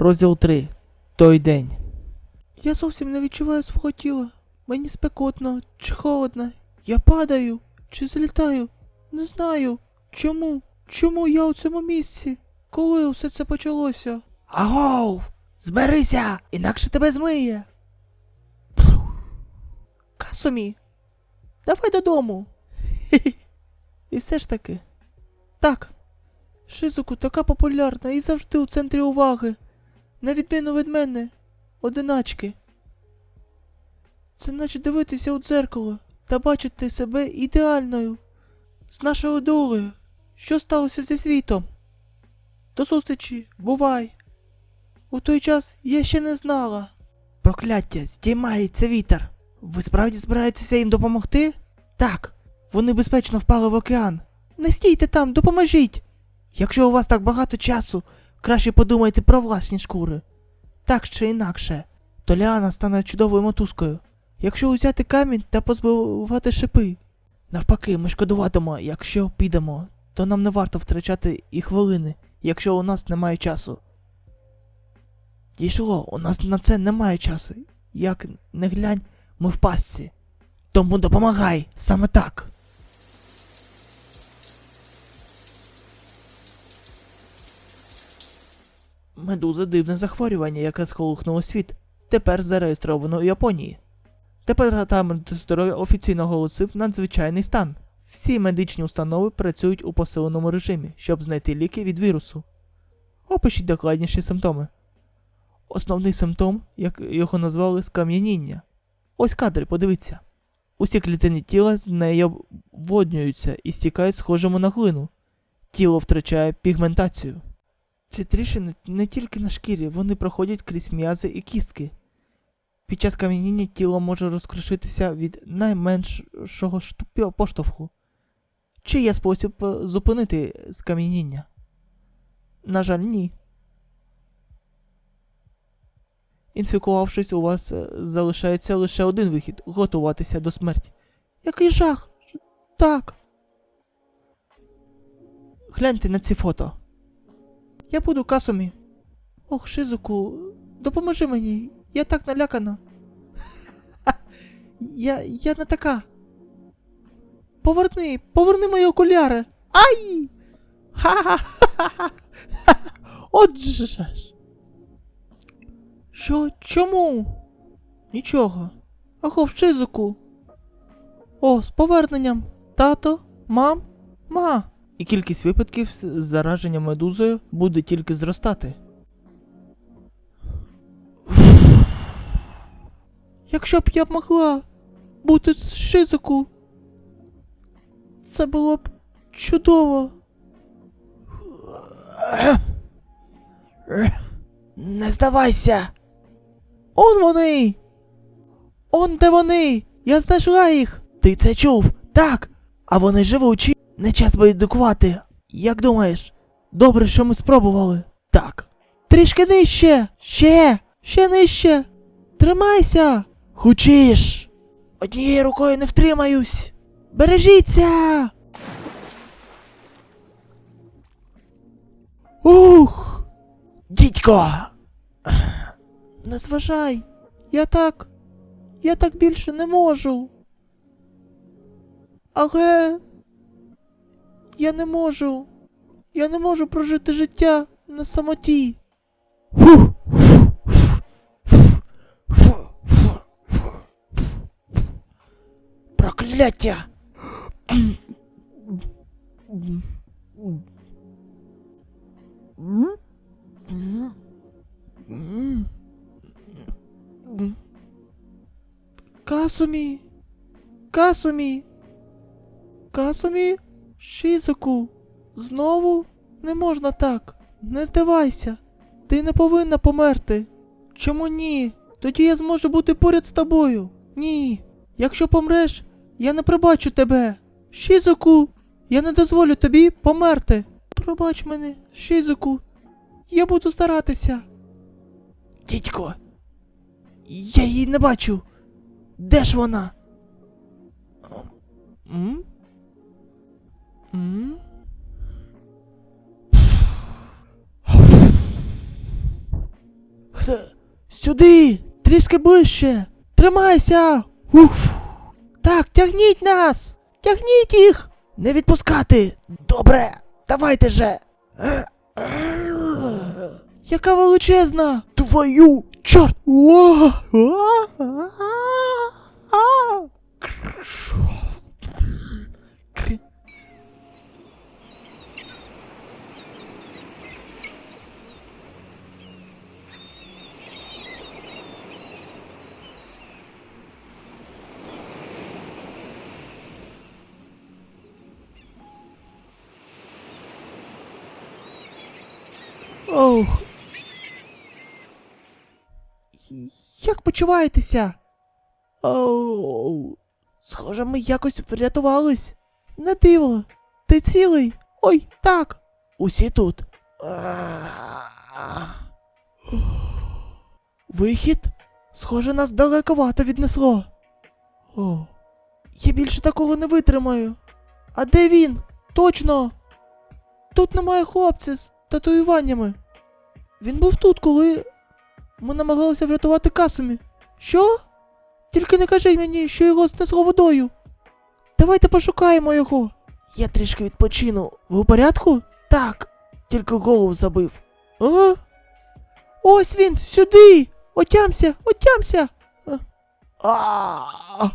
Розділ 3. Той день. Я зовсім не відчуваю свого тіла. Мені спекотно чи холодно. Я падаю чи злітаю. Не знаю. Чому? Чому я у цьому місці? Коли усе це почалося? Агов! Зберися! Інакше тебе змиє. Касумі! Давай додому. І все ж таки. Так. Шизуку така популярна і завжди у центрі уваги. На відміну від мене, одиначки. Це наче дивитися у дзеркало та бачити себе ідеальною. З нашою долею. Що сталося зі світом? До зустрічі, бувай. У той час я ще не знала. Прокляття, здіймається вітер. Ви справді збираєтеся їм допомогти? Так, вони безпечно впали в океан. Не стійте там, допоможіть. Якщо у вас так багато часу, краще подумайте про власні шкури. Так чи інакше, то Ліана стане чудовою мотузкою. Якщо узяти камінь та позбивати шипи. Навпаки, ми шкодуватимо, якщо підемо, то нам не варто втрачати і хвилини, якщо у нас немає часу. Дійшло, у нас на це немає часу. Як не глянь, ми в пастці. Тому допомагай саме так. Медуза дивне захворювання, яке сколихнуло світ. Тепер зареєстровано у Японії. Департамент здоров'я офіційно оголосив надзвичайний стан. Всі медичні установи працюють у посиленому режимі, щоб знайти ліки від вірусу. Опишіть докладніші симптоми. Основний симптом, як його назвали, скам'яніння. Ось кадри, подивіться. Усі клітини тіла з нею обводнюються і стікають схожими на глину. Тіло втрачає пігментацію. Ці тріщини не тільки на шкірі, вони проходять крізь м'язи і кістки. Під час кам'яніння тіло може розкришитися від найменшого штупі- поштовху. Чи є спосіб е, зупинити скам'яніння? На жаль, ні. Інфікувавшись, у вас е, залишається лише один вихід готуватися до смерті. Який жах? Так. Гляньте на ці фото. Я буду касумі. Ох, Шизуку, допоможи мені. Я так налякана. Я. я не така. Поверни, поверни мої окуляри. Ай! Ха-ха-ха! Отже ж. Що? Чому? Нічого. Ахов, Шизуку. О, з поверненням. Тато, мам, ма. І кількість випадків з зараження медузою буде тільки зростати. Якщо б я могла бути з Шизуку, це було б чудово. Не здавайся. Он вони. Он де вони. Я знайшла їх. Ти це чув? Так. А вони живучі. Не час байдукувати. Як думаєш? Добре, що ми спробували. Так. Трішки нижче. Ще. Ще нижче. Тримайся. Хучиш. Однією рукою не втримаюсь. Бережіться. Ух. Дідько. Не зважай. Я так. Я так більше не можу. Але. Я не можу. Я не можу прожити життя на самоті. Прокляття. Касумі. Касумі. Касумі. Шізуку. Знову не можна так. Не здавайся. Ти не повинна померти. Чому ні? Тоді я зможу бути поряд з тобою. Ні. Якщо помреш, я не пробачу тебе. Шізуку, я не дозволю тобі померти. Пробач мене, Шізуку. Я буду старатися. Дідько. Я її не бачу. Де ж вона? М? Сюди! Трішки ближче! Тримайся! Уф! Так, тягніть нас! Тягніть їх! Не відпускати! Добре! Давайте же! Яка величезна! Твою! Чорт! О! Ох. Як почуваєтеся? Оу. Схоже, ми якось врятувались. Не диво. Ти цілий? Ой, так. Усі тут. Вихід? Схоже, нас далековато віднесло. О. Я більше такого не витримаю. А де він? Точно. Тут немає хлопця з татуюваннями. Він був тут, коли ми намагалися врятувати Касумі. Що? Тільки не кажи мені, що його знесло водою. Давайте пошукаємо його. Я трішки відпочину. Ви у порядку? Так, тільки голову забив. А? Ось він, сюди! Отямся, отямся! А.